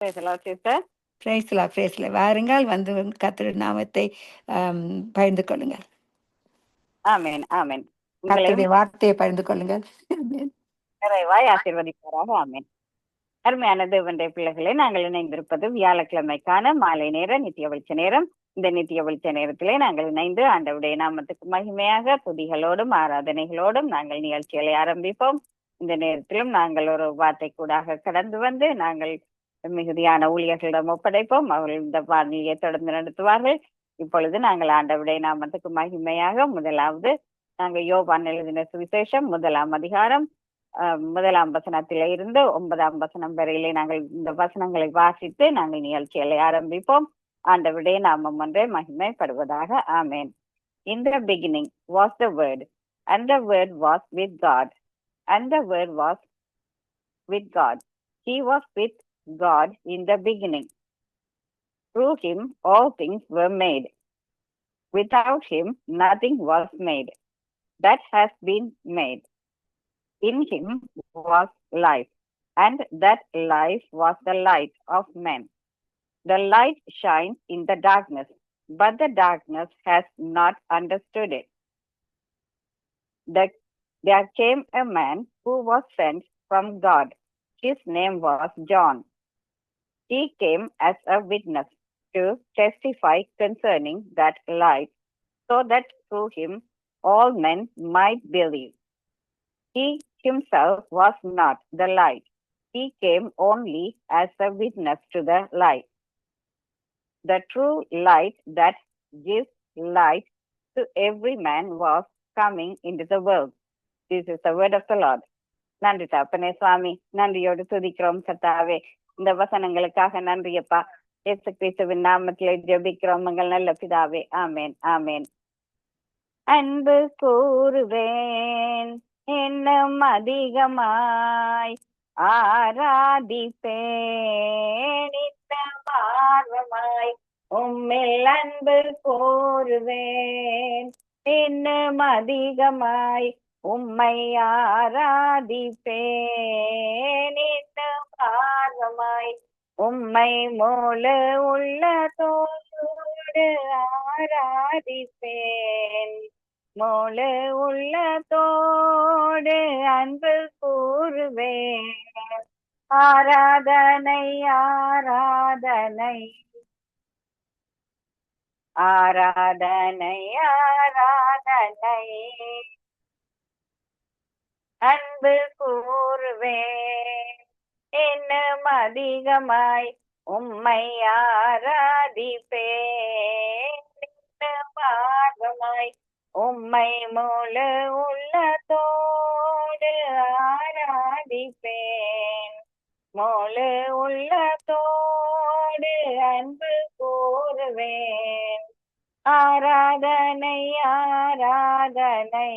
பிரேஸ்லா பிரேஸ்ல வாருங்கள் வந்து கத்திர நாமத்தை பகிர்ந்து கொள்ளுங்கள். ஆமென் ஆமென். கர்த்தருடைய வார்த்தையை பகிர்ந்து கொள்ளுங்கள். நிறைவாய் ஆசீர்வதிப்பாராக ஆமென். அருமையான தேவனுடைய பிள்ளைகளே நாங்கள் இணைந்திருப்பது வியாழக்கிழமைக்கான மாலை நேர நித்திய வெளிச்ச நேரம். இந்த நித்திய வெளிச்ச நேரத்திலே நாங்கள் இணைந்து ஆண்டவருடைய நாமத்துக்கு மகிமையாக துதிகளோடும் ஆராதனைகளோடும் நாங்கள் நிகழ்ச்சிகளை ஆரம்பிப்போம். இந்த நேரத்திலும் நாங்கள் ஒரு வார்த்தை கூடாக கடந்து வந்து நாங்கள் மிகுதியான ஊழியர்களிடம் ஒப்படைப்போம் அவர்கள் இந்த வானிலையை தொடர்ந்து நடத்துவார்கள். இப்பொழுது நாங்கள் ஆண்டவருடைய நாமத்துக்கு மகிமையாக. முதலாவது நாங்கள் யோபான் எழுதின சுவிசேஷம் முதலாம் அதிகாரம் ஆஹ், முதலாம் வசனத்தில இருந்து ஒன்பதாம் வசனம் வரையிலே நாங்கள் இந்த வசனங்களை வாசித்து நாங்கள் நிகழ்ச்சிகளை ஆரம்பிப்போம். ஆண்டவருடைய நாமம் ஒன்றே மகிமைப்படுவதாக. ஆமேன். In the beginning was the word and the word was with God and the word was with God. He was with God in the beginning through him all things were made without him nothing was made that has been made in him was life, and that life was the light of men. The light shines in the darkness, but the darkness has not understood it. The, there came a man who was sent from God. His name was John. He came as a witness to testify concerning that light, so that through him all men might believe. He himself was not the light. He came only as a witness to the light. The true light that gives light to every man was coming into the world. This is the word of the Lord. நன்றி தாப்பனே சுவாமி நன்றியோடு துதிக்கிறோம் கர்த்தாவே இந்த வசனங்களுக்காக நன்றி அப்பா. இயேசு கிறிஸ்துவின் நாமத்தில் ஜெபிக்கிறோம் உங்கள் நல்ல பிதாவே. ஆமேன் ஆமேன். அன்பு கூறுவேன் இன்னும் அதிகமாய் ஆராதிப்பேன் நித்தம் ஆர்வமாய் உம்மில் அன்பு கூறுவேன் இன்னும் அதிகமாய் உம்மை ஆராதிப்பேன் இன்னும் ஆர்வமாய் உம்மை மூல உள்ளத்தோடு ஆராதிப்பேன். முழு உள்ளத்தோடு அன்பு கூறுவேன். ஆராதனை ஆராதனை. ஆராதனை ஆராதனை. அன்பு கூறுவேன் இன்னும் அதிகமாய் உம்மை ஆராதிப்பேன் இன்னும் ஆர்வமாய் உம்மை முழு உள்ளத்தோடு ஆராதிப்பேன் முழு உள்ளத்தோடு அன்பு கூறுவேன் ஆராதனை ஆராதனை.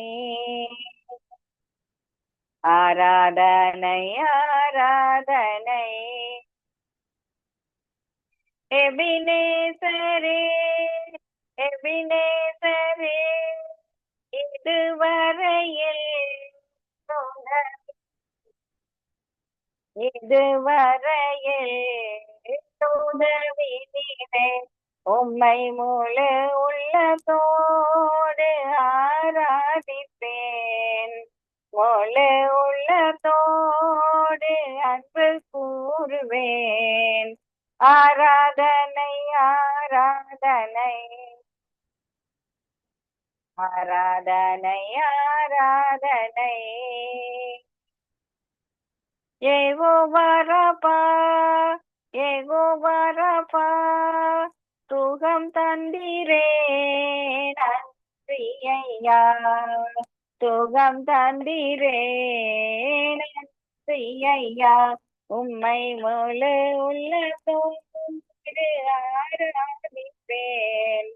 ஆராதனை ஆராதனை. எபினேசரே எபினேசரே இதுவரையில் இதுவரையில் உதவினே உம்மை முழு உள்ளதோ ஆராதனை ஆராதனை. ஏகோ வரப்பா ஏகோ வரப்பா துகம் தந்திரே நன்றி ஐயா துகம் தந்திரே நன்றி ஐயா உம்மை முழு உள்ளத்தோடு ஆராதிப்பேன்.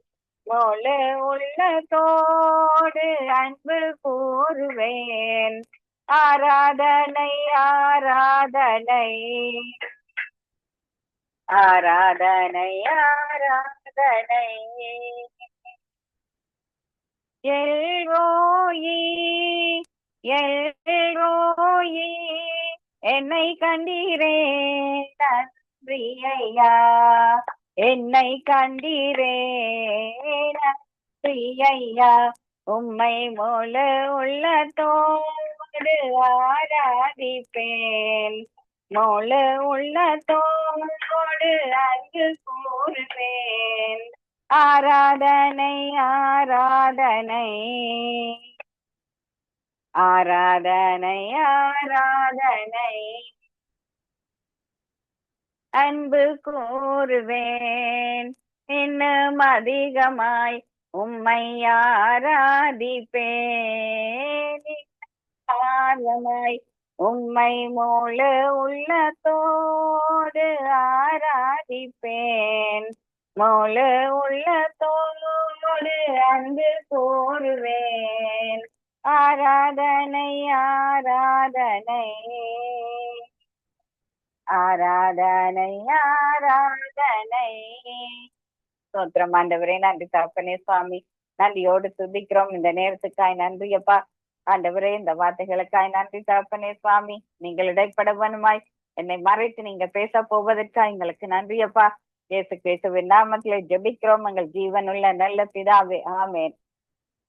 போல உள்ளத்தோடு அன்பு கூறுவேன். ஆராதனை ஆராதனை. ஆராதனை ஆராதனை. எல்வோயி எல்ரோயி என்னை கண்டீரே நன்றியா என்னை கண்டீரே நன்றி ஐயா உம்மை முழு உள்ளத்தோடு ஆராதிப்பேன். முழு உள்ளத்தோடு அங்கு கூறுவேன். ஆராதனை ஆராதனை. ஆராதனை ஆராதனை. அன்பு கூறுவேன் இன்னும் அதிகமாய் உம்மை ஆராதிப்பேன். ஆரமாய் உம்மை முழு உள்ளத்தோடு ஆராதிப்பேன். முழு உள்ளத்தோடு அன்பு கூறுவேன் ஆராதனை ஆராதனை. ஆராதனை ஆராதனை. சோத்திரம் ஆண்டவரே நன்றி தகப்பனே சுவாமி. நன்றியோடு துதிக்கிறோம் இந்த நேரத்துக்காய் நன்றி அப்பா. ஆண்டவரே இந்த வார்த்தைகளுக்காய் நன்றி தகப்பனே சுவாமி. நீங்கள் இடைப்படவனுமாய் என்னை மறைத்து நீங்க பேச போவதற்காக எங்களுக்கு நன்றி அப்பா. இயேசு கிறிஸ்துவின் நாமத்திலே ஜெபிக்கிறோம். எங்கள் ஜீவனுள்ள நல்ல பிதாவே ஆமேன்.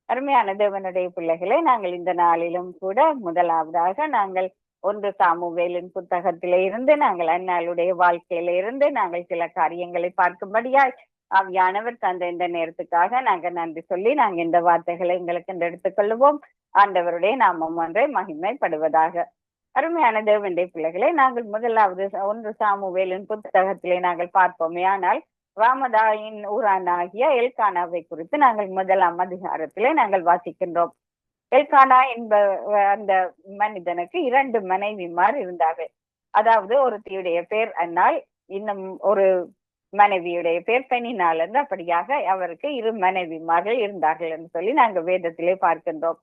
அருமையான தேவனுடைய பிள்ளைகளை நாங்கள் இந்த நாளிலும் கூட முதலாவதாக நாங்கள் ஒன்று சாமுவேலின் புத்தகத்தில இருந்து நாங்கள் அந்நாளுடைய வாழ்க்கையில இருந்து நாங்கள் சில காரியங்களை பார்க்கும்படியாய் ஆவியானவர் தந்த இந்த நேரத்துக்காக நாங்க நன்றி சொல்லி நாங்க இந்த வார்த்தைகளை எங்களுக்கு இந்த எடுத்துக்கொள்ளுவோம். ஆண்டவருடைய நாமம் ஒன்றை மகிமைப்படுவதாக. அருமையான தேவனுடைய பிள்ளைகளை நாங்கள் முதலாவது ஒன்று சாமுவேலின் புத்தகத்திலே நாங்கள் பார்ப்போமே. ஆனால் ராமதாயின் ஊரானாகிய எல்கானாவை குறித்து நாங்கள் முதலாம் அதிகாரத்திலே நாங்கள் வாசிக்கின்றோம். எல்கானா என்ப அந்த மனிதனுக்கு இரண்டு மனைவிமார் இருந்தார்கள். அதாவது ஒருத்தியுடைய பேர் அன்னால் இன்னும் ஒரு மனைவியுடைய பேர் பெண்ணினால் இருந்து அப்படியாக அவருக்கு இரு மனைவிமார்கள் இருந்தார்கள் என்று சொல்லி நாங்கள் வேதத்திலே பார்க்கின்றோம்.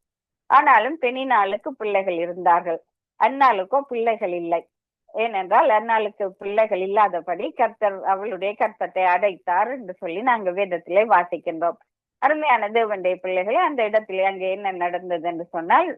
ஆனாலும் பெண்ணினாளுக்கு பிள்ளைகள் இருந்தார்கள். அன்னாளுக்கோ பிள்ளைகள் இல்லை. ஏனென்றால் அன்னாளுக்கு பிள்ளைகள் இல்லாதபடி கர்த்தர் அவளுடைய கர்த்தத்தை அடைத்தார் என்று சொல்லி நாங்க வேதத்திலே வாசிக்கின்றோம். அருமையான தேவனுடைய பிள்ளைகளை அந்த இடத்துல அங்கே என்ன நடந்தது என்று சொன்னால்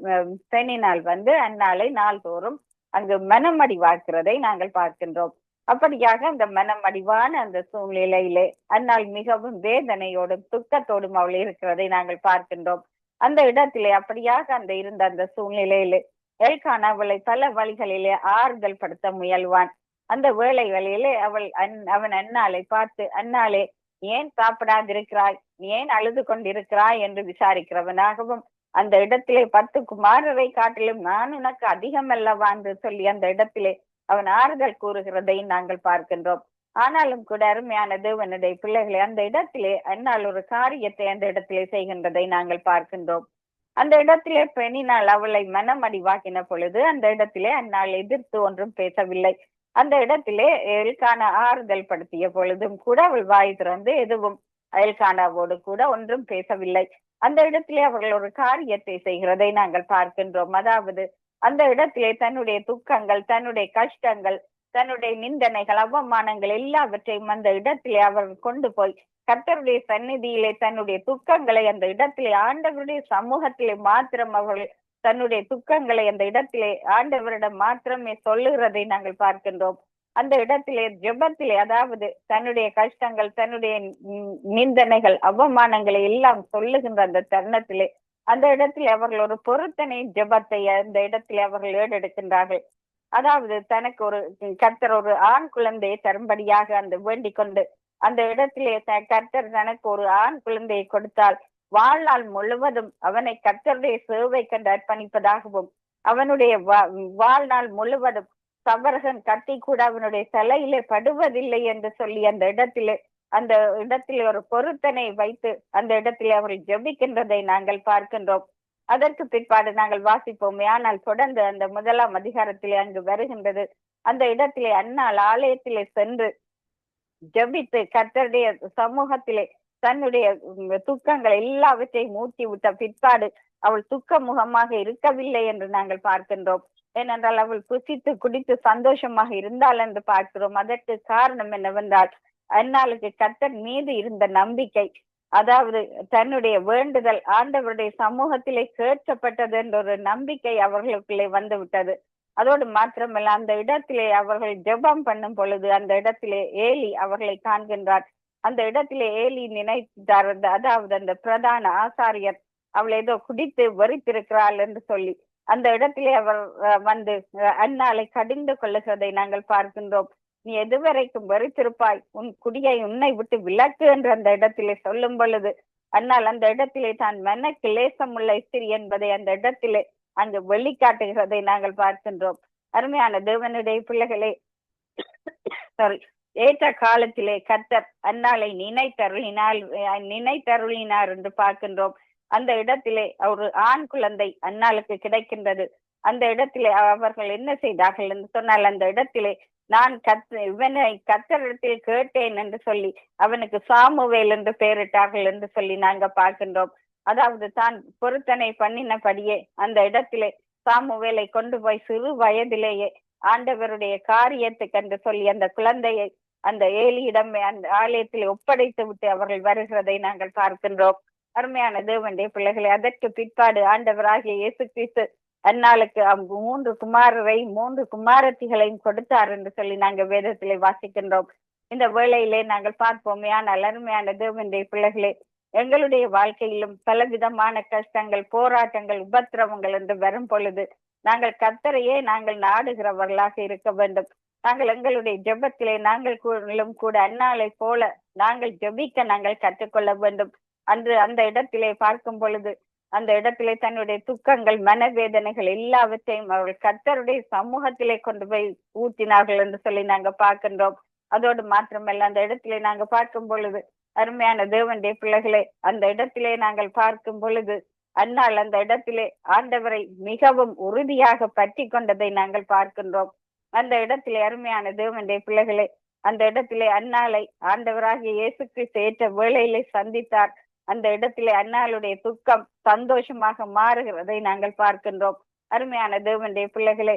சனி நாள் வந்து அந்நாளை நாள்தோறும் அங்கு மனம் அடிவாக்குறதை நாங்கள் பார்க்கின்றோம். அப்படியாக அந்த மனம் அடிவான அந்த சூழ்நிலையிலே அந்நாள் மிகவும் வேதனையோடும் துக்கத்தோடும் அவள் இருக்கிறதை நாங்கள் பார்க்கின்றோம். அந்த இடத்திலே அப்படியாக அந்த இருந்த அந்த சூழ்நிலையிலே எல்கான் அவளை பல வழிகளிலே ஆறுதல் படுத்த முயல்வான். அந்த வேளைகளிலே அவள் அன் அவன் அன்னாளை பார்த்து அன்னாளே ஏன் சாப்பிடாதிருக்கிறாய்? ஏன் அழுது கொண்டிருக்கிறாய்? என்று விசாரிக்கிறவனாகவும் அந்த இடத்திலே பத்து குமாரரை காட்டிலும் நான் உனக்கு அதிகம் அல்லவா என்று சொல்லி அந்த இடத்திலே அவன் ஆறுதல் கூறுகிறதை நாங்கள் பார்க்கின்றோம். ஆனாலும் கூட அருமையான தேவனுடைய பிள்ளைகளை அந்த இடத்திலே அன்னால் ஒரு காரியத்தை அந்த இடத்திலே செய்கின்றதை நாங்கள் பார்க்கின்றோம். அந்த இடத்திலே பெண்ணினால் அவளை மனமடிவாக்கின பொழுது அந்த இடத்திலே அந்நாள் எதிர்த்து ஒன்றும் பேசவில்லை. அந்த இடத்திலே எல்கான ஆறுதல் படுத்திய பொழுதும் கூட அவள் வாய் திறந்து எதுவும் எல்கானாவோடு கூட ஒன்றும் பேசவில்லை. அந்த இடத்திலே அவர்கள் ஒரு காரியத்தை செய்கிறதை நாங்கள் பார்க்கின்றோம். அதாவது அந்த இடத்திலே தன்னுடைய துக்கங்கள் தன்னுடைய கஷ்டங்கள் தன்னுடைய நிந்தனைகள் அவமானங்கள் எல்லாவற்றையும் அந்த இடத்திலே அவர்கள் கொண்டு போய் கர்த்தருடைய சந்நிதியிலே தன்னுடைய துக்கங்களை அந்த இடத்திலே ஆண்டவருடைய சமூகத்திலே மாத்திரம் அவர்கள் தன்னுடைய துக்கங்களை அந்த இடத்திலே ஆண்டவரிடம் மாத்திரமே சொல்லுகிறதை நாங்கள் பார்க்கின்றோம். அந்த இடத்திலே ஜெபத்திலே அதாவது தன்னுடைய கஷ்டங்கள் தன்னுடைய நிந்தனைகள் அவமானங்களை எல்லாம் சொல்லுகின்ற அந்த தருணத்திலே அந்த இடத்திலே அவர்கள் ஒரு பொருத்தனை ஜெபத்தை அந்த இடத்திலே அவர்கள் ஏடெடுக்கின்றார்கள் அதாவது தனக்கு ஒரு கர்த்தர் ஒரு ஆண் குழந்தையை தரும்படியாக அந்த வேண்டிக் கொண்டு அந்த இடத்திலே கர்த்தர் தனக்கு ஒரு ஆண் குழந்தையை கொடுத்தால் வாழ்நாள் முழுவதும் அவனை கத்தருடைய சேவை கண்டு அர்ப்பணிப்பதாகவும் அவனுடைய வாழ்நாள் முழுவதும் சவரகன் கட்டி கூட அவனுடைய சிலையிலே படுவதில்லை என்று சொல்லி அந்த இடத்திலே அந்த இடத்திலே ஒரு பொருத்தனை வைத்து அந்த இடத்திலே அவரை ஜெபிக்கின்றதை நாங்கள் பார்க்கின்றோம். அதற்கு பிற்பாடு நாங்கள் வாசிப்போமே. ஆனால் தொடர்ந்து அந்த முதலாம் அதிகாரத்திலே அங்கு வருகின்றது. அந்த இடத்திலே அந்நாள் ஆலயத்திலே சென்று ஜபித்து கத்தருடைய சமூகத்திலே தன்னுடைய துக்கங்கள் எல்லாவற்றையும் மூட்டி விட்ட பிற்பாடு அவள் துக்க முகமாக இருக்கவில்லை என்று நாங்கள் பார்க்கின்றோம். ஏனென்றால் அவள் புசித்து குடித்து சந்தோஷமாக இருந்தாள் என்று பார்க்கிறோம். அதற்கு காரணம் என்னவென்றால் அந்நாளுக்கு கர்த்தர் மீது இருந்த நம்பிக்கை அதாவது தன்னுடைய வேண்டுதல் ஆண்டவருடைய சமூகத்திலே கேட்கப்பட்டது என்ற ஒரு நம்பிக்கை அவர்களுக்குள்ளே வந்து விட்டது அதோடு மாத்திரமல்ல அந்த இடத்திலே அவர்கள் ஜெபம் பண்ணும் பொழுது அந்த இடத்திலே ஏலி அவர்களை காண்கின்றார். அந்த இடத்திலே ஏலி நினைத்தார் அந்த- அதாவது அந்த பிரதான ஆசாரியர் அவள் ஏதோ குடித்து வெறித்திருக்கிறாள் என்று சொல்லி அந்த இடத்திலே அவர் வந்து அன்னாலை கடிந்து கொள்ளுகிறதை நாங்கள் பார்க்கின்றோம். நீ எதுவரைக்கும் வெறித்திருப்பாய் உன் குடியை உன்னை விட்டு விலக்கு என்று அந்த இடத்திலே சொல்லும் பொழுது அன்னால் அந்த இடத்திலே தான் மன கிளேசமுள்ள ஸ்திரி என்பதை அந்த இடத்திலே அங்கு வெளிக்காட்டுகிறதை நாங்கள் பார்க்கின்றோம். அருமையான தேவனுடைய பிள்ளைகளே சாரி ஏற்ற காலத்திலே கத்தர் அன்னாளை நினைத்தருளினால் நினைத்தருளினார் என்று பார்க்கின்றோம். அந்த இடத்திலே ஒரு ஆண் குழந்தை அன்னாளுக்கு கிடைக்கின்றது. அந்த இடத்திலே அவர்கள் என்ன செய்தார்கள் என்று சொன்னால் அந்த இடத்திலே நான் கத் இவனை கத்தரிடத்தில் கேட்டேன் என்று சொல்லி அவனுக்கு சாமுவேல் என்று பெயரிட்டார்கள் என்று சொல்லி நாங்க பார்க்கின்றோம். அதாவது தான் பொருத்தனை பண்ணினபடியே அந்த இடத்திலே சாமுவேலை கொண்டு போய் சிறு வயதிலேயே ஆண்டவருடைய காரியத்துக்கு என்று சொல்லி அந்த குழந்தையை அந்த ஏலியிடம் அந்த ஆலயத்தில் ஒப்படைத்து விட்டு அவர்கள் வருகிறதை நாங்கள் பார்க்கின்றோம். அருமையான தேவனுடைய பிள்ளைகளை அதற்கு பிற்பாடு ஆண்டவராகிய இயேசு கிறிஸ்து அந்நாளுக்கு மூன்று குமாரரை மூன்று குமாரத்திகளையும் கொடுத்தார் என்று சொல்லி நாங்கள் வேதத்திலே வாசிக்கின்றோம். இந்த வேளையிலே நாங்கள் பார்ப்போமே ஆனால் அருமையான தேவனுடைய பிள்ளைகளே எங்களுடைய வாழ்க்கையிலும் பலவிதமான கஷ்டங்கள் போராட்டங்கள் உபத்திரவங்கள் என்று வரும் பொழுது நாங்கள் கத்தரையே நாங்கள் நாடுகிறவர்களாக இருக்க வேண்டும். நாங்கள் எங்களுடைய ஜெபத்திலே நாங்கள் கூட அன்னாளை போல நாங்கள் ஜெபிக்க நாங்கள் கற்றுக்கொள்ள வேண்டும். அன்று அந்த இடத்திலே பார்க்கும் பொழுது அந்த இடத்திலே தன்னுடைய துக்கங்கள் மனவேதனைகள் எல்லாவற்றையும் அவர்கள் கர்த்தருடைய சமூகத்திலே கொண்டு போய் ஊற்றினார்கள் என்று சொல்லி நாங்க பார்க்கின்றோம். அதோடு மாத்திரமல்ல அந்த இடத்திலே நாங்க பார்க்கும் பொழுது அருமையான தேவனுடைய பிள்ளைகளே அந்த இடத்திலே நாங்கள் பார்க்கும் பொழுது அன்னால் அந்த இடத்திலே ஆண்டவரை மிகவும் உறுதியாக பற்றி கொண்டதை நாங்கள் பார்க்கின்றோம். அந்த இடத்திலே அருமையான தேவனுடைய பிள்ளைகளே அந்த இடத்திலே அன்னாலை ஆண்டவராகிய இயேசு கிறிஸ்து ஏற்ற வேளையிலே சந்தித்தார். அந்த இடத்திலே அன்னாளுடைய துக்கம் சந்தோஷமாக மாறுகிறதை நாங்கள் பார்க்கின்றோம். அருமையான தேவனுடைய பிள்ளைகளே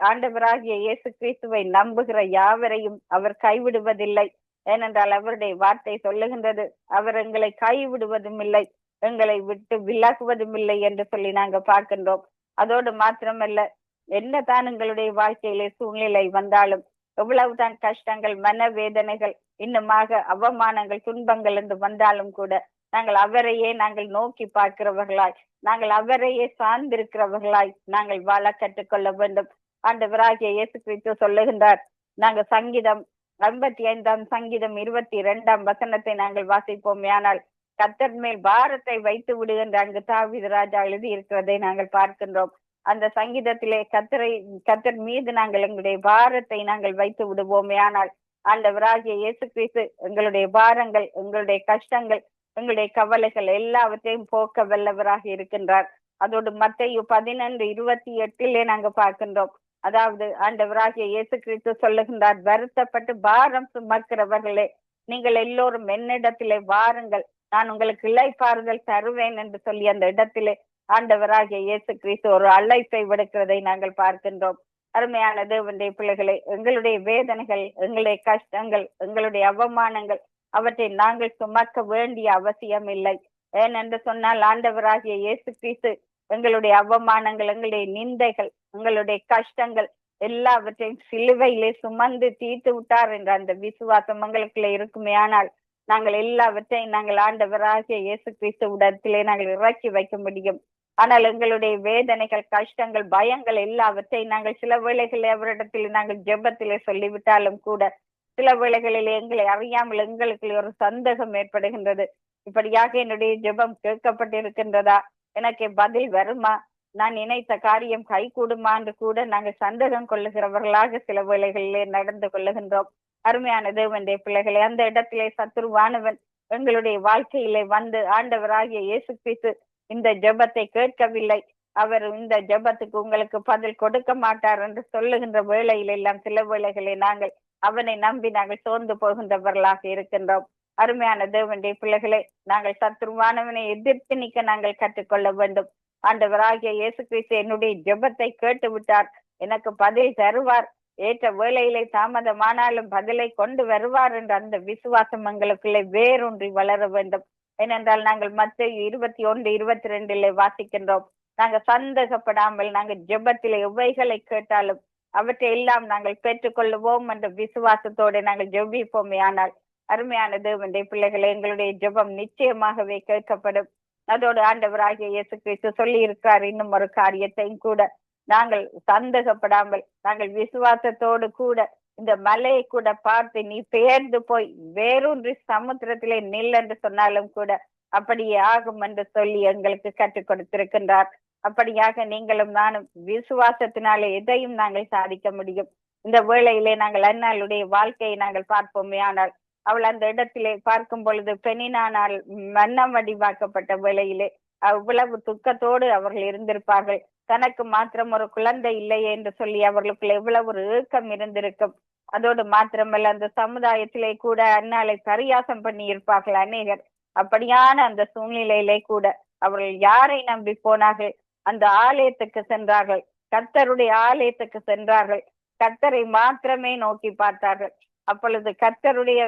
ஆண்டவராகிய இயேசு கிறிஸ்துவை நம்புகிற யாவரையும் அவர் கைவிடுவதில்லை. ஏனென்றால் அவருடைய வார்த்தை சொல்லுகின்றது அவர் எங்களை கைவிடுவதும் இல்லை எங்களை விட்டு விலகுவதும் இல்லை என்று சொல்லி நாங்க பார்க்கின்றோம். அதோடு மாத்திரமல்ல என்னதான் உங்களுடைய வாழ்க்கையிலே சூழ்நிலை வந்தாலும் எவ்வளவுதான் கஷ்டங்கள் மனவேதனைகள் இன்னுமாக அவமானங்கள் துன்பங்கள் என்று வந்தாலும் கூட நாங்கள் அவரையே நாங்கள் நோக்கி பார்க்கிறவர்களாய் நாங்கள் அவரையே சார்ந்திருக்கிறவர்களாய் நாங்கள் வாழ கற்றுக்கொள்ள வேண்டும். ஆண்டவராகிய இயேசு கிறிஸ்து சொல்லுகின்றார் நாங்க சங்கீதம் ஐம்பத்தி ஐந்தாம் சங்கீதம் இருபத்தி இரண்டாம் வசனத்தை நாங்கள் வாசிப்போமே ஆனால் கத்தர் மேல் பாரத்தை வைத்து விடுகின்ற அங்கு தாவித ராஜா எழுதி இருக்கிறதை நாங்கள் பார்க்கின்றோம். அந்த சங்கீதத்திலே கத்தரை கத்தர் மீது நாங்கள் எங்களுடைய பாரத்தை நாங்கள் வைத்து விடுவோமே. ஆனால் ஆண்டவராகிய இயேசு கிறிஸ்து எங்களுடைய பாரங்கள் எங்களுடைய கஷ்டங்கள் எங்களுடைய கவலைகள் எல்லாவற்றையும் போக்க வல்லவராக இருக்கின்றார். அதோடு மத்தையு பதினொன்று இருபத்தி எட்டிலே நாங்க பார்க்கின்றோம். அதாவது ஆண்டவராகிய இயேசு கிறிஸ்து சொல்லுகின்றார் வருத்தப்பட்டு பாரம் சுமக்கிறவர்களே நீங்கள் எல்லோரும் என்னிடத்திலே வாருங்கள். நான் உங்களுக்கு இளைப்பாறுதல் தருவேன் என்று சொல்லி அந்த இடத்திலே ஆண்டவராகிய இயேசு கிறிஸ்து ஒரு அழைப்பை விடுக்கிறதை நாங்கள் பார்க்கின்றோம். அருமையான தேவனுடைய பிள்ளைகளை எங்களுடைய வேதனைகள் எங்களுடைய கஷ்டங்கள் எங்களுடைய அவமானங்கள் அவற்றை நாங்கள் சுமக்க வேண்டிய அவசியம் இல்லை. ஏனென்று சொன்னால் ஆண்டவராகிய இயேசு கிறிஸ்து எங்களுடைய அவமானங்கள் எங்களுடைய நிந்தைகள் எங்களுடைய கஷ்டங்கள் எல்லாவற்றையும் சிலுவையிலே சுமந்து தீர்த்து விட்டார் என்ற அந்த விசுவாசம் எங்களுக்குள்ள இருக்குமே. ஆனால் நாங்கள் எல்லாவற்றையும் நாங்கள் ஆண்டவராகிய இயேசு கிறிஸ்து உடத்திலே நாங்கள் இறக்கி வைக்க முடியும். ஆனால் எங்களுடைய வேதனைகள் கஷ்டங்கள் பயங்கள் எல்லாவற்றை நாங்கள் சில வேளைகளில் அவரிடத்தில் நாங்கள் ஜெபத்திலே சொல்லிவிட்டாலும் கூட சில வேளைகளில் எங்களை அறியாமல் எங்களுக்கு ஒரு சந்தேகம் ஏற்படுகின்றது. இப்படியாக என்னுடைய ஜெபம் கேட்கப்பட்டிருக்கின்றதா? எனக்கு பதில் வருமா? நான் நினைத்த காரியம் கை கூடுமா என்று கூட நாங்கள் சந்தேகம் கொள்ளுகிறவர்களாக சில வேளைகளிலே நடந்து கொள்ளுகின்றோம். அருமையான தேவனுடைய பிள்ளைகளை அந்த இடத்திலே சத்துருவானவன் எங்களுடைய வாழ்க்கையிலே வந்து ஆண்டவராகிய இயேசு கிறிஸ்து இந்த ஜெபத்தை கேட்கவில்லை. அவர் இந்த ஜெபத்துக்கு உங்களுக்கு பதில் கொடுக்க மாட்டார் என்று சொல்லுகின்ற வேளையில் எல்லாம் சில வேளைகளை நாங்கள் அவனை நம்பி நாங்கள் சோர்ந்து போகின்றவர்களாக இருக்கின்றோம். அருமையான தேவனுடைய பிள்ளைகளை நாங்கள் சத்துருவானவனை எதிர்த்து நிற்க நாங்கள் கற்றுக்கொள்ள வேண்டும். ஆண்டவராகிய இயேசு கிறிஸ்து என்னுடைய ஜெபத்தை கேட்டு விட்டார் எனக்கு பதில் தருவார். ஏற்ற வேலையிலே தாமதமானாலும் பதிலை கொண்டு வருவார் என்ற அந்த விசுவாசம் எங்களுக்குள்ளே வேரூன்றி வளர வேண்டும். ஏனென்றால் நாங்கள் மத்திய இருபத்தி ஒன்று இருபத்தி ரெண்டிலே வாசிக்கின்றோம். நாங்க சந்தேகப்படாமல் நாங்க ஜெபத்தில் எவைகளை கேட்டாலும் அவற்றை எல்லாம் நாங்கள் பெற்றுக்கொள்ளுவோம் என்ற விசுவாசத்தோடு நாங்கள் ஜெபிப்போமே. ஆனால் அருமையான தேவனுடைய பிள்ளைகளை எங்களுடைய ஜெபம் நிச்சயமாகவே கேட்கப்படும். அதோடு ஆண்டவராகிய இயேசு கிறிஸ்து சொல்லி இருக்கார் இன்னும் ஒரு காரியத்தையும் கூட. நாங்கள் சந்தேகப்படாமல் நாங்கள் விசுவாசத்தோடு கூட இந்த மலையை கூட பார்த்து நீ பெயர்ந்து போய் வேறொன்று சமுத்திரத்திலே நில் என்று சொன்னாலும் கூட அப்படியே ஆகும் என்று சொல்லி எங்களுக்கு கற்றுக் கொடுத்திருக்கின்றார். அப்படியாக நீங்களும் நானும் விசுவாசத்தினாலே எதையும் நாங்கள் சாதிக்க முடியும். இந்த வேளையிலே நாங்கள் அண்ணாளுடைய வாழ்க்கையை நாங்கள் பார்ப்போமே ஆனால் அவள் அந்த இடத்திலே பார்க்கும் பொழுது பெண்ணினானால் மன்னம் வடிவாக்கப்பட்ட வேளையிலே அவ்வளவு துக்கத்தோடு அவர்கள் இருந்திருப்பார்கள். தனக்கு மாத்திரம் ஒரு குழந்தை இல்லையே என்று சொல்லி அவர்களுக்குள்ள எவ்வளவு ஒரு ஏக்கம் இருந்திருக்கும். அதோடு மாத்திரமல்ல அந்த சமுதாயத்திலே கூட அண்ணாளை பரியாசம் பண்ணி இருப்பார்கள் அநேகர். அப்படியான அந்த சூழ்நிலையிலே கூட அவர்கள் யாரை நம்பி போனார்கள்? அந்த ஆலயத்துக்கு சென்றார்கள். கர்த்தருடைய ஆலயத்துக்கு சென்றார்கள். கர்த்தரை மாத்திரமே நோக்கி பார்த்தார்கள். அப்பொழுது கர்த்தருடைய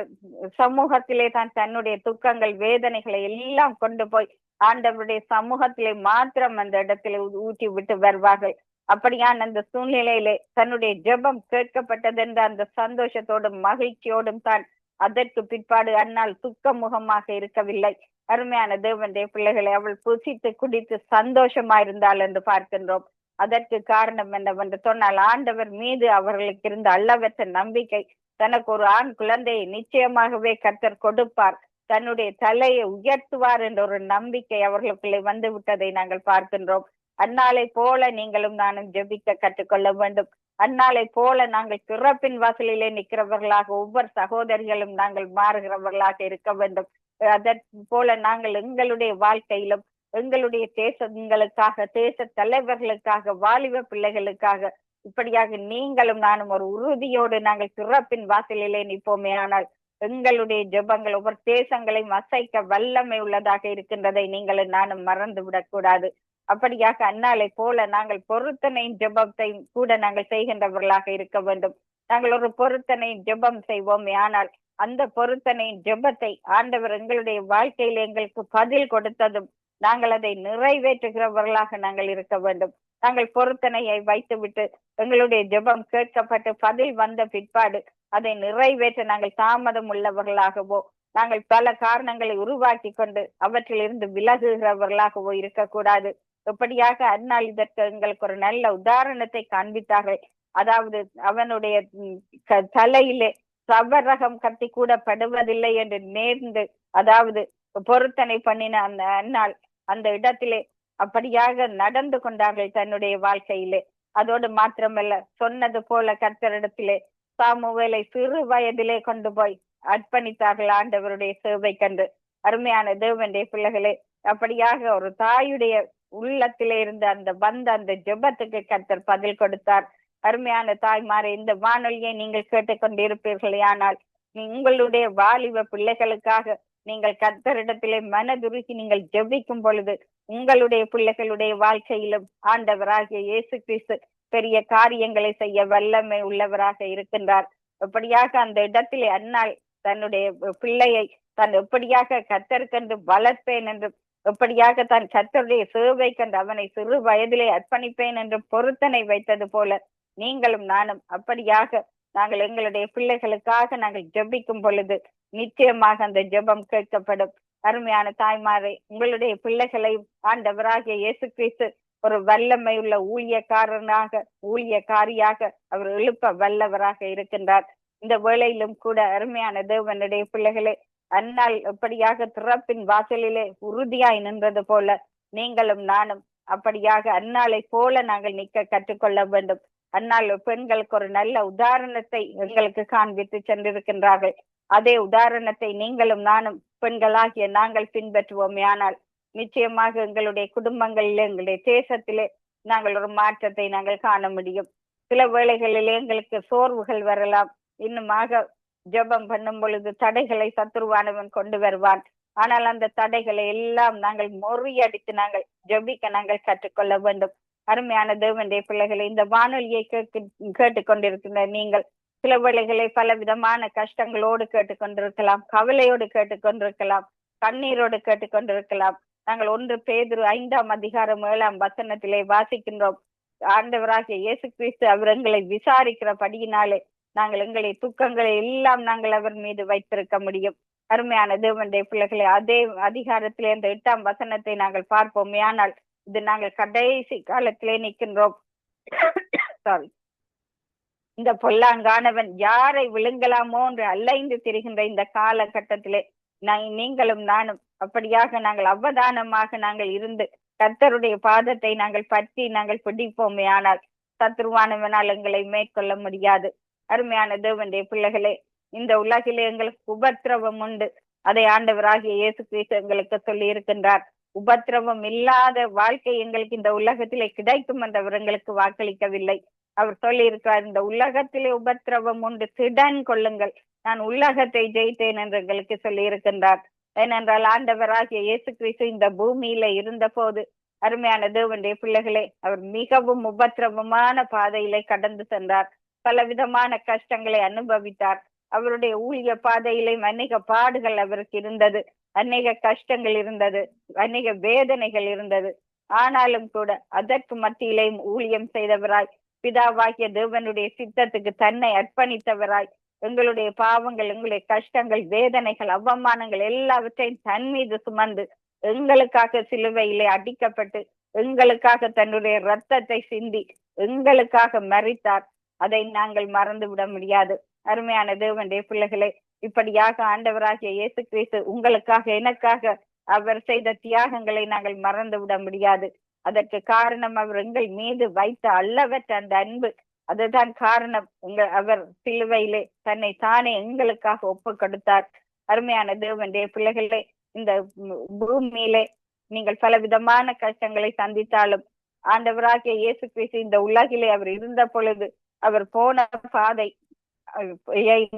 சமூகத்திலே தான் தன்னுடைய துக்கங்கள் வேதனைகளை எல்லாம் கொண்டு போய் ஆண்டவருடைய சமூகத்திலே மாத்திரம் அந்த இடத்திலே ஊற்றி விட்டு வருவார்கள். அப்படியான அந்த சூழ்நிலையிலே தன்னுடைய ஜெபம் கேட்கப்பட்டது என்ற அந்த சந்தோஷத்தோடும் மகிழ்ச்சியோடும் தான் அதற்கு பிற்பாடு அன்னால் துக்க முகமாக இருக்கவில்லை. அருமையான தேவனுடைய பிள்ளைகளை அவள் புசித்து குடித்து சந்தோஷமா இருந்தாள் என்று பார்க்கின்றோம். அதற்கு காரணம் என்னவென்று சொன்னால் ஆண்டவர் மீது அவர்களுக்கு இருந்த அளவற்ற நம்பிக்கை தனக்கு ஒரு ஆண் குழந்தையை நிச்சயமாகவே கத்தர் கொடுப்பார். தன்னுடைய தலையை உயர்த்துவார் என்ற ஒரு நம்பிக்கை அவர்களுக்குள்ளே வந்து விட்டதை நாங்கள் பார்க்கின்றோம். அந்நாளை போல நீங்களும் நானும் ஜெபிக்க கற்றுக்கொள்ள வேண்டும். அந்நாளை போல நாங்கள் பிறப்பின் வாசலிலே நிற்கிறவர்களாக ஒவ்வொரு சகோதரிகளும் நாங்கள் மாறுகிறவர்களாக இருக்க வேண்டும். அதற்கு போல நாங்கள் எங்களுடைய வாழ்க்கையிலும் எங்களுடைய தேசங்களுக்காக தேச தலைவர்களுக்காக வாலிப பிள்ளைகளுக்காக இப்படியாக நீங்களும் நானும் ஒரு உறுதியோடு நாங்கள் துறப்பின் வாசலிலே நிற்போமே. ஆனால் எங்களுடைய ஜெபங்கள் ஒவ்வொரு தேசங்களையும் அசைக்க வல்லமை உள்ளதாக இருக்கின்றதை நீங்களும் நானும் மறந்து விடக்கூடாது அப்படியாக அன்னாலை போல நாங்கள் பொருத்தனை ஜெபத்தையும் கூட நாங்கள் செய்கின்றவர்களாக இருக்க வேண்டும். நாங்கள் ஒரு பொருத்தனை ஜெபம் செய்வோமே. ஆனால் அந்த பொருத்தனையின் ஜெபத்தை ஆண்டவர் எங்களுடைய வாழ்க்கையில் எங்களுக்கு பதில் கொடுத்ததும் நாங்கள் அதை நிறைவேற்றுகிறவர்களாக நாங்கள் இருக்க வேண்டும். நாங்கள் பொருத்தனையை வைத்துவிட்டு எங்களுடைய ஜெபம் கேட்கப்பட்டு பதில் வந்த பிற்பாடு அதை நிறைவேற்ற நாங்கள் தாமதம் உள்ளவர்களாகவோ நாங்கள் பல காரணங்களை உருவாக்கி கொண்டு அவற்றில் இருந்து விலகுகிறவர்களாகவோ இருக்கக்கூடாது. எப்படியாக அந்நாள் இதற்கு எங்களுக்கு ஒரு நல்ல உதாரணத்தை காண்பித்தார்கள். அதாவது அவனுடைய தலையிலே சவரகம் கத்தி கூட படுவதில்லை என்று நேர்ந்து அதாவது பொருத்தனை பண்ணின அந்த அந்நாள் அந்த இடத்திலே அப்படியாக நடந்து கொண்டார்கள் தன்னுடைய வாழ்க்கையிலே. அதோடு மாத்திரமல்ல சொன்னது போல கர்த்தரிடத்திலே சாமுவேலை சிறு வயதிலே கொண்டு போய் அர்ப்பணித்தார்கள் ஆண்டவருடைய சேவை கண்டு. அருமையான தேவனுடைய பிள்ளைகளே அப்படியாக ஒரு தாயுடைய உள்ளத்திலே இருந்து அந்த வந்த அந்த ஜெபத்துக்கு கர்த்தர் பதில் கொடுத்தார். அருமையான தாய்மாரை இந்த வானொலியை நீங்கள் கேட்டுக்கொண்டிருப்பீர்களே ஆனால் உங்களுடைய வாலிப பிள்ளைகளுக்காக நீங்கள் கர்த்தரிடத்திலே மனதுருகி நீங்கள் ஜெபிக்கும் பொழுது உங்களுடைய பிள்ளைகளுடைய வாழ்க்கையிலும் ஆண்டவராகிய இயேசு கிறிஸ்து பெரிய காரியங்களை செய்ய வல்லமை உள்ளவராக இருக்கின்றார். எப்படியாக அந்த இடத்திலே அன்னால் தன்னுடைய பிள்ளையை தான் எப்படியாக கத்தற்கென்று வளர்ப்பேன் என்றும் எப்படியாக தான் கத்தருடைய சேவை கண்டு அவனை சிறு வயதிலே அர்ப்பணிப்பேன் என்றும் பொருத்தனை வைத்தது போல நீங்களும் நானும் அப்படியாக நாங்கள் எங்களுடைய பிள்ளைகளுக்காக நாங்கள் ஜெபிக்கும் பொழுது நிச்சயமாக அந்த ஜெபம் கேட்கப்படும். அருமையான தாய்மாரை உங்களுடைய பிள்ளைகளை ஆண்டவராகிய இயேசு கிறிஸ்து ஒரு வல்லமை உள்ள ஊழியக்காரனாக ஊழியக்காரியாக அவர் எழுப்ப வல்லவராக இருக்கின்றார். இந்த வேளையிலும் கூட அருமையான தேவனுடைய பிள்ளைகளே அன்னால் எப்படியாக திறப்பின் வாசலிலே உறுதியாய் நின்றது போல நீங்களும் நானும் அப்படியாக அன்னாலை போல நாங்கள் நிக்க கற்றுக்கொள்ள வேண்டும். அன்னால் பெண்களுக்கு ஒரு நல்ல உதாரணத்தை எங்களுக்கு காண்பித்து சென்றிருக்கின்றார்கள். அதே உதாரணத்தை நீங்களும் நானும் பெண்களாகிய நாங்கள் பின்பற்றுவோமே. ஆனால் நிச்சயமாக எங்களுடைய குடும்பங்களிலே எங்களுடைய தேசத்திலே நாங்கள் ஒரு மாற்றத்தை நாங்கள் காண முடியும். சில வேளைகளிலே எங்களுக்கு சோர்வுகள் வரலாம். இன்னுமாக ஜெபம் பண்ணும் பொழுது தடைகளை சத்துருவானவன் கொண்டு வருவான். ஆனால் அந்த தடைகளை எல்லாம் நாங்கள் முறியடித்து நாங்கள் ஜெபிக்க நாங்கள் கற்றுக்கொள்ள வேண்டும். அருமையான தேவனுடைய பிள்ளைகளை இந்த வானொலியை கேட்டு கேட்டுக்கொண்டிருக்கின்ற நீங்கள் சில வேளைகளை பல விதமான கஷ்டங்களோடு கேட்டுக்கொண்டிருக்கலாம் கவலையோடு கேட்டுக்கொண்டிருக்கலாம் கண்ணீரோடு கேட்டுக்கொண்டிருக்கலாம். நாங்கள் ஒன்று பேதிரு ஐந்தாம் அதிகாரம் ஏழாம் வசனத்திலே வாசிக்கின்றோம். ஆண்டவராகிய இயேசு கிறிஸ்து அவர் எங்களை விசாரிக்கிறபடியினாலே நாங்கள் எங்களை துக்கங்களை எல்லாம் நாங்கள் அவர் மீது வைத்திருக்க முடியும். அருமையான தேவனுடைய பிள்ளைகளை அதே அதிகாரத்திலே அந்த எட்டாம் வசனத்தை நாங்கள் பார்ப்போமே. ஆனால் இது நாங்கள் கடைசி காலத்திலே நிற்கின்றோம். சாரி இந்த பொல்லாங்கானவன் யாரை விழுங்கலாமோ என்று அல்லைந்து திரிகின்ற இந்த காலகட்டத்திலே நீங்களும் நானும் அப்படியாக நாங்கள் அவதானமாக நாங்கள் இருந்து கத்தருடைய பாதத்தை நாங்கள் பற்றி நாங்கள் பிடிப்போமே ஆனால் சத்ருவானவனால் எங்களை மேற்கொள்ள முடியாது. அருமையான தேவனுடைய பிள்ளைகளே இந்த உலகிலே எங்களுக்கு உபத்திரவம் உண்டு. அதை ஆண்டவராகிய இயேசு கிறிஸ்து எங்களுக்கு சொல்லி இருக்கின்றார் உபத்திரவம் இல்லாத வாழ்க்கை எங்களுக்கு இந்த உலகத்திலே கிடைக்கும் என்று வாக்களிக்கவில்லை. அவர் சொல்லி இருக்கிறார் இந்த உலகத்திலே உபத்திரவம் உண்டு திடன் கொள்ளுங்கள். நான் உலகத்தை ஜெயித்தேன் என்று எங்களுக்கு சொல்லியிருக்கின்றார். ஏனென்றால் ஆண்டவராகிய இயேசு கிறிஸ்து இந்த பூமியில இருந்த போது அருமையான தேவனுடைய பிள்ளைகளே அவர் மிகவும் உபத்திரவமான பாதையிலே கடந்து சென்றார். பலவிதமான கஷ்டங்களை அனுபவித்தார். அவருடைய ஊழிய பாதையிலே அநேக பாடுகள் அவருக்கு இருந்தது. அநேக கஷ்டங்கள் இருந்தது அநேக வேதனைகள் இருந்தது. ஆனாலும் கூட அதற்கு மத்தியிலே ஊழியம் செய்தவராய் பிதாவாகிய தேவனுடைய சித்தத்துக்கு தன்னை அர்ப்பணித்தவராய் எங்களுடைய பாவங்கள் எங்களுடைய கஷ்டங்கள் வேதனைகள் அவமானங்கள் எல்லாவற்றையும் தன் மீது சுமந்து எங்களுக்காக சிலுவையிலே அடிக்கப்பட்டு எங்களுக்காக தன்னுடைய ரத்தத்தை சிந்தி எங்களுக்காக மறித்தார் அதை நாங்கள் மறந்து விட முடியாது. அருமையான தேவனுடைய பிள்ளைகளே இப்படியாக ஆண்டவராகிய இயேசு கிறிஸ்து உங்களுக்காக எனக்காக அவர் செய்த தியாகங்களை நாங்கள் மறந்து விட முடியாது. அதற்கு காரணம் அவர் எங்கள் மீது வைத்த அல்லவற்ற அந்த அன்பு. அதுதான் காரணம். உங்க அவர் சிலுவையிலே தன்னை தானே எங்களுக்காக ஒப்பு கொடுத்தார் அருமையான தேவனுடைய பிள்ளைகளே இந்த பூமியிலே நீங்கள் பல விதமான கஷ்டங்களை சந்தித்தாலும் ஆண்டவராகிய இயேசு கிறிஸ்து இந்த உலகிலே அவர் இருந்த பொழுது அவர் போன பாதை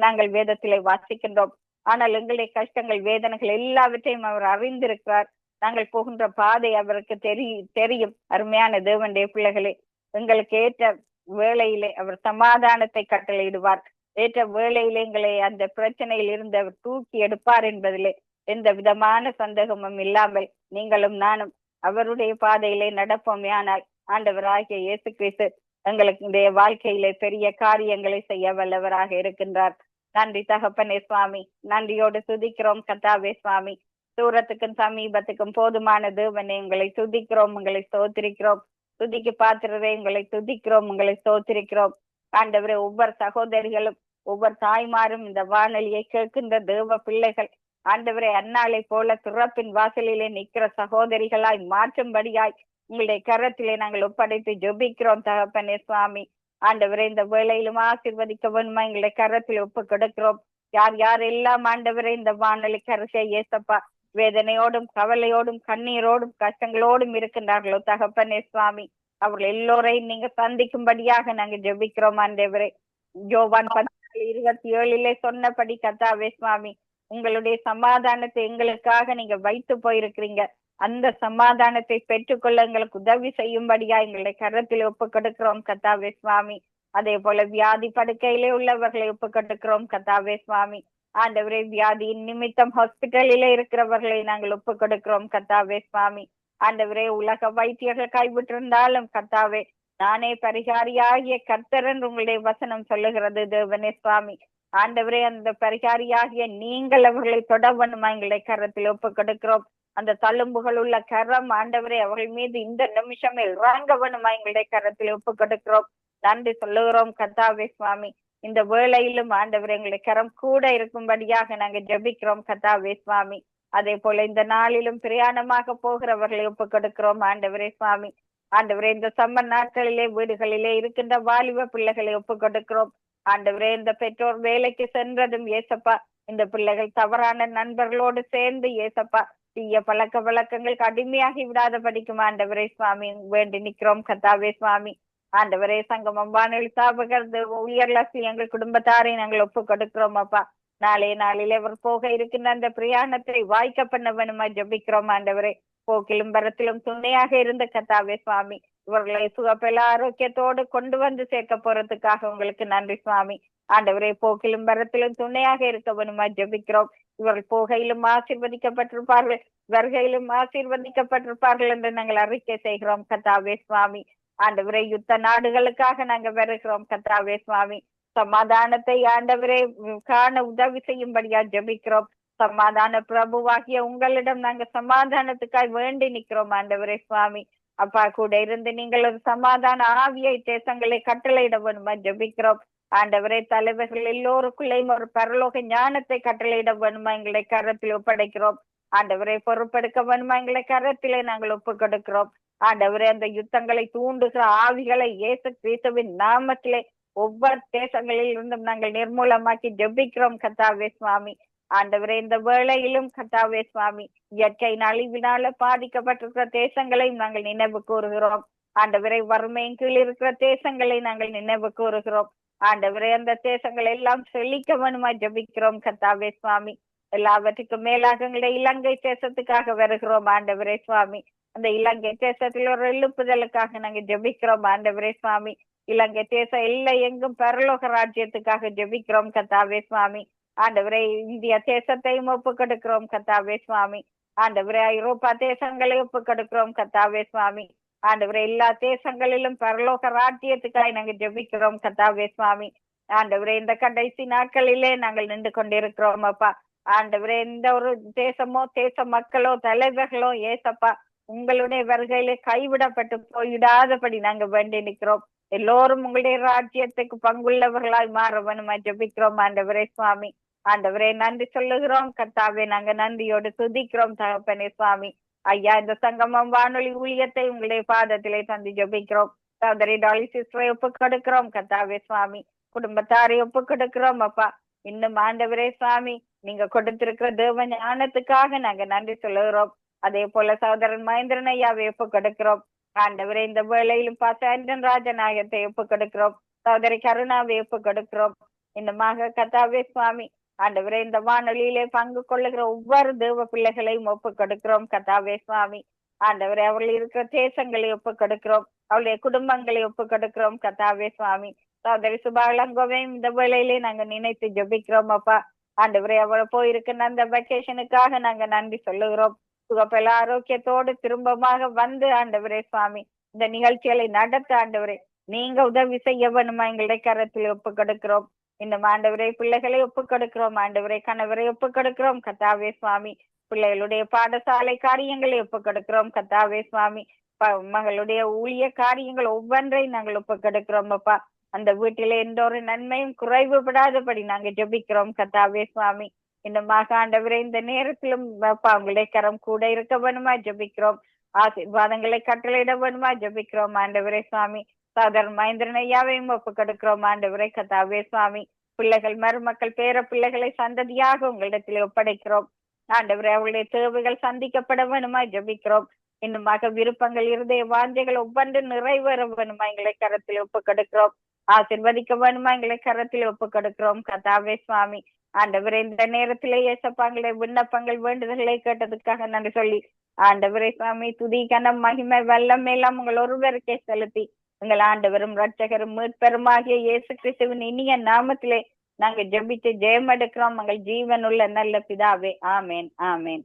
நாங்கள் வேதத்திலே வாசிக்கின்றோம். ஆனால் எங்களுடைய கஷ்டங்கள் வேதனைகள் எல்லாவற்றையும் அவர் அறிந்திருக்கிறார். நாங்கள் போகின்ற பாதை அவருக்கு தெரிய தெரியும். அருமையான தேவனுடைய பிள்ளைகளே எங்களுக்கு ஏற்ற வேளையிலே அவர் சமாதானத்தை கட்டளையிடுவார். ஏற்ற வேளையிலே எங்களை அந்த பிரச்சனையில் இருந்து அவர் தூக்கி எடுப்பார் என்பதிலே எந்த விதமான சந்தேகமும் இல்லாமல் நீங்களும் நானும் அவருடைய பாதையிலே நடப்போமே ஆனால் ஆண்டவராகிய இயேசு கிறிஸ்து எங்களுக்கு வாழ்க்கையிலே பெரிய காரியங்களை செய்ய வல்லவராக இருக்கின்றார். நன்றி தகப்பனே சுவாமி. நன்றியோடு துதிக்கிறோம் கத்தாவே சுவாமி. தூரத்துக்கும் சமீபத்துக்கும் போதுமான உன்னை உங்களை துதிக்கிறோம் உங்களை சோத்திரிக்கிறோம் துதிக்கு பாத்திரரே உங்களை துதிக்கிறோம் உங்களை சோத்திரிக்கிறோம் ஆண்டவரே ஒவ்வொரு சகோதரிகளும் ஒவ்வொரு தாய்மாரும் இந்த வானொலியை கேட்கின்ற தேவ பிள்ளைகள் ஆண்டவரே அன்னாலை போல துறப்பின் வாசலிலே நிற்கிற சகோதரிகளாய் மாற்றும்படியாய் உங்களுடைய கரத்திலே நாங்கள் ஒப்படைத்து ஜெபிக்கிறோம் தகப்பனே சுவாமி. ஆண்டவரை இந்த வேலையிலும் ஆசிர்வதிக்க வேணுமா எங்களுடைய கரத்தில் ஒப்பு கொடுக்கிறோம். யார் யார் எல்லாம் ஆண்டவரை இந்த வானொலி கரசை ஏசப்பா வேதனையோடும் கவலையோடும் கண்ணீரோடும் கஷ்டங்களோடும் இருக்கின்றார்களோ தகப்பனே சுவாமி. அவர்கள் எல்லோரையும் நீங்க சந்திக்கும்படியாக நாங்க ஜெபிக்கிறோம் ஆண்டவரே. ஜோவான் பதினாலு இருபத்தி ஏழிலே சொன்னபடி கதாவே சுவாமி உங்களுடைய சமாதானத்தை எங்களுக்காக நீங்க வைத்து போயிருக்கிறீங்க. அந்த சமாதானத்தை பெற்றுக்கொள்ள எங்களுக்கு உதவி செய்யும்படியா எங்களுடைய கரத்தில் ஒப்பு கொடுக்கிறோம் கத்தாவே சுவாமி. அதே போல வியாதி படுக்கையிலே உள்ளவர்களை ஒப்பு கொடுக்கிறோம் கத்தாவே சுவாமி. ஆண்டவரே வியாதியின் நிமித்தம் ஹாஸ்பிட்டலில இருக்கிறவர்களை நாங்கள் ஒப்பு கொடுக்கிறோம் கத்தாவே சுவாமி. ஆண்டவரே உலக வைத்தியர்கள் கைவிட்டிருந்தாலும் கத்தாவே நானே பரிகாரியாகிய கர்த்தரன் உங்களுடைய வசனம் சொல்லுகிறது தேவனே சுவாமி. ஆண்டவரே அந்த பரிகாரியாகிய நீங்கள் அவர்களை தொடவணுமா எங்களுடைய கரத்தில் ஒப்பு கொடுக்கிறோம் அந்த தழும்புகள் உள்ள கரம் ஆண்டவரே அவர்கள் மீது இந்த நிமிஷம் இறங்க வேணுமா எங்களுடைய கரத்தில் ஒப்பு கொடுக்கிறோம் நன்றி சொல்லுகிறோம் கத்தாவே சுவாமி. இந்த வேளையிலும் ஆண்டவர் எங்களுடைய கரம் கூட இருக்கும்படியாக நாங்க ஜபிக்கிறோம் கத்தாவே சுவாமி. அதே போல இந்த நாளிலும் பிரயாணமாக போகிறவர்களை ஒப்பு கொடுக்கிறோம் ஆண்டவரே சுவாமி. ஆண்டவரே இந்த சம்மர் நாட்களிலே வீடுகளிலே இருக்கின்ற வாலிப பிள்ளைகளை ஒப்பு கொடுக்கிறோம் ஆண்டவரே இந்த பெற்றோர் வேலைக்கு சென்றதும் ஏசப்பா இந்த பிள்ளைகள் தவறான நண்பர்களோடு சேர்ந்து ஏசப்பா தீய பழக்க பழக்கங்கள் அடிமையாகி விடாத படிக்கும் ஆண்டவரே சுவாமி வேண்டி நிக்கிறோம் கத்தாவே சுவாமி ஆண்டவரே சங்கம் வானொலி சாபகர் உயர்லாசி எங்கள் குடும்பத்தாரை நாங்கள் ஒப்பு கொடுக்கிறோம் அப்பா. நாளே நாளில் அவர் போக இருக்கின்ற அந்த பிரயாணத்தை வாய்க்க பண்ண வேணுமா ஜபிக்கிறோம் ஆண்டவரே. போக்கிலும் பரத்திலும் துணையாக இருந்த கத்தாவே சுவாமி இவர்களை சுகப்பெல ஆரோக்கியத்தோடு கொண்டு வந்து சேர்க்க போறதுக்காக உங்களுக்கு நன்றி சுவாமி. ஆண்டவரே போக்கிலும் வரத்திலும் துணையாக இருக்க வேணுமா ஜெபிக்கிறோம் இவர்கள் போகையிலும் ஆசீர்வதிக்கப்பட்டிருப்பார்கள் வருகையிலும் ஆசீர்வதிக்கப்பட்டிருப்பார்கள் என்று நாங்கள் அறிக்கை செய்கிறோம். கத்தாவே சுவாமி ஆண்டவரே யுத்த நாடுகளுக்காக நாங்க வருகிறோம். கத்தாவே சுவாமி சமாதானத்தை ஆண்டவரே காண உதவி செய்யும்படியா ஜபிக்கிறோம் சமாதான பிரபுவாகிய உங்களிடம் நாங்க சமாதானத்துக்காய் வேண்டி நிக்கிறோம் ஆண்டவரே சுவாமி அப்பா கூட இருந்து நீங்கள் ஒரு சமாதான ஆவியை தேசங்களை கட்டளையிட வேணுமா ஜபிக்கிறோம் ஆண்டவரே தலைவர்கள் எல்லோருக்குள்ளேயும் ஒரு பரலோக ஞானத்தை கட்டளையிட வேணுமா எங்களை கரத்தில் ஒப்படைக்கிறோம். ஆண்டவரை பொறுப்பெடுக்க வேணுமா எங்களை கரத்திலே நாங்கள் ஒப்பு கொடுக்கிறோம் ஆண்டவரே அந்த யுத்தங்களை தூண்டுகிற ஆவிகளை இயேசு கிறிஸ்துவின் நாமத்திலே ஒவ்வொரு தேசங்களில் இருந்தும் நாங்கள் நிர்மூலமாக்கி ஜெபிக்கிறோம் கத்தாவே சுவாமி. ஆண்டவரே இந்த வேளையிலும் கத்தாவே சுவாமி இயற்கை அழிவினால பாதிக்கப்பட்டிருக்கிற தேசங்களையும் நாங்கள் நினைவு கூறுகிறோம். ஆண்டவரை வறுமையின் கீழ் இருக்கிற தேசங்களை நாங்கள் நினைவு கூறுகிறோம். ஆண்டவரே அந்த தேசங்கள் எல்லாம் செழிக்க வேணுமா ஜெபிக்கிறோம் கத்தாவே சுவாமி. எல்லாவற்றுக்கும் மேலாக எங்களுடைய இலங்கை தேசத்துக்காக வருகிறோம் ஆண்டவரே சுவாமி. அந்த இலங்கை தேசத்தில் ஒரு எழுப்புதலுக்காக நாங்க ஜபிக்கிறோம் ஆண்டவரே சுவாமி. இலங்கை தேசம் இல்லை எங்கும் பரலோக ராஜ்யத்துக்காக ஜபிக்கிறோம் கத்தாவே சுவாமி. ஆண்டவரே இந்திய தேசத்தையும் ஒப்பு கொடுக்கிறோம் கத்தாவே சுவாமி. ஆண்டவரே ஐரோப்பா தேசங்களை ஒப்பு கொடுக்கிறோம் கத்தாவே சுவாமி. ஆண்டவரே எல்லா தேசங்களிலும் பரலோக ராஜ்யத்துக்காய் நாங்க ஜெபிக்கிறோம் கத்தாவே சுவாமி. ஆண்டவரே இந்த கடைசி நாட்களிலே நாங்கள் நின்று கொண்டிருக்கிறோம் அப்பா. ஆண்டவரே எந்த ஒரு தேசமோ தேச மக்களோ தலைவர்களோ ஏசப்பா உங்களுடைய வருகையிலே கைவிடப்பட்டு போயிடாதபடி நாங்க வேண்டி நிற்கிறோம். எல்லோரும் உங்களுடைய ராஜ்யத்துக்கு பங்குள்ளவர்களாய் மாற ஜபிக்கிறோம் ஜெபிக்கிறோம் ஆண்டவரே சுவாமி. ஆண்டவரே நன்றி சொல்லுகிறோம் கர்த்தாவே நாங்க நன்றியோடு துதிக்கிறோம் தகப்பனே சுவாமி. ஐயா இந்த சங்கமம் வானொலி ஊழியத்தை உங்களுடைய பாதத்திலே தந்து ஜபிக்கிறோம் சகோதரி டாலி சிஸ்டரை ஒப்பு கொடுக்கிறோம் கத்தாவே சுவாமி குடும்பத்தாரை ஒப்பு கொடுக்கிறோம் அப்பா இன்னும் ஆண்டவரே சுவாமி நீங்க கொடுத்திருக்கிற தேவ ஞானத்துக்காக நாங்க நன்றி சொல்லுகிறோம் அதே போல சகோதரன் மகேந்திரன் ஐயாவை ஒப்பு கொடுக்கிறோம் ஆண்டவரே இந்த வேளையிலும் பாசாண்டன் ராஜநாயகத்தை ஒப்பு கொடுக்கிறோம் சகோதரி கருணாவை ஒப்பு கொடுக்கிறோம் இன்னுமாக கத்தாவே சுவாமி ஆண்டவரே இந்த வானொலியிலே பங்கு கொள்ளுகிற ஒவ்வொரு தேவ பிள்ளைகளையும் ஒப்பு கொடுக்கிறோம் கதாவே சுவாமி ஆண்டவரே அவர்கள் இருக்கிற தேசங்களை ஒப்பு கொடுக்கிறோம் அவளுடைய குடும்பங்களை ஒப்பு கொடுக்கிறோம் கதாவே சுவாமி சகோதரி சுபாலங்கோவையும் இந்த வேளையிலே நாங்க நினைத்து ஜபிக்கிறோம் அப்பா. ஆண்டவரே அவள் போயிருக்கிற அந்த வெக்கேஷனுக்காக நாங்க நன்றி சொல்லுகிறோம். சுகப்பெல ஆரோக்கியத்தோடு திரும்பமாக வந்து ஆண்டவரே சுவாமி இந்த நிகழ்ச்சிகளை நடத்த ஆண்டவரே நீங்க உதவி செய்ய வேணுமா? எங்களுடைய கரத்தில் ஒப்பு கொடுக்கிறோம் இந்த மாண்டவரை பிள்ளைகளை ஒப்புக் கொடுக்கிறோம் ஆண்டவரை கணவரை ஒப்புக் கொடுக்கிறோம் கத்தாவே சுவாமி பிள்ளைகளுடைய பாடசாலை காரியங்களை ஒப்புக் கொடுக்கிறோம் கத்தாவே சுவாமி ப- மகளுடைய ஊழிய காரியங்கள் ஒவ்வொன்றையும் நாங்கள் ஒப்புக் கொடுக்கிறோம் அப்பா அந்த வீட்டில எந்த ஒரு நன்மையும் குறைவுபடாதபடி நாங்க ஜெபிக்கிறோம். கத்தாவே சுவாமி இந்த ஆண்டவரே இந்த நேரத்திலும் அப்பா உங்களுடைய கரம் கூட இருக்க வேணுமா ஜெபிக்கிறோம். ஆசீர்வாதங்களை கட்டளையிட வேணுமா ஜெபிக்கிறோம். ஆண்டவரே சுவாமி சாதர் மகேந்திரன் ஐயாவையும் ஒப்பு கொடுக்கிறோம் ஆண்டவரே சுவாமி. பிள்ளைகள் மருமக்கள் பேர பிள்ளைகளை சந்ததியாக உங்களிடத்தில் ஒப்படைக்கிறோம். ஆண்டவரே அவருடைய தேவைகள் சந்திக்கப்பட வேணுமா ஜபிக்கிறோம். இன்னுமாக விருப்பங்கள் இருதய வாஞ்சைகள் ஒவ்வொன்று நிறைவேற வேணுமா எங்களை கரத்தில் ஒப்பு கொடுக்கிறோம் ஆசிர்வதிக்க வேணுமா எங்களை கரத்தில் ஒப்பு கொடுக்கிறோம் கதாவே சுவாமி ஆண்டவரே இந்த நேரத்திலே ஏசப்பாங்களே விண்ணப்பங்கள் வேண்டுதல்களை கேட்டதுக்காக நன்றி சொல்லி. ஆண்டவரே சுவாமி துதி கனம் மகிமை வெள்ளம் எல்லாம் உங்கள் ஒருவருக்கே செலுத்தி. எங்கள் ஆண்டவரும் ரட்சகரும் மீட்பெருமாகிய இயேசு கிறிஸ்துவின் இனிய நாமத்திலே நாங்க ஜெபித்து ஜெயம் எடுக்கிறோம் எங்கள் ஜீவனுள்ள நல்ல பிதாவே. ஆமேன். ஆமேன்.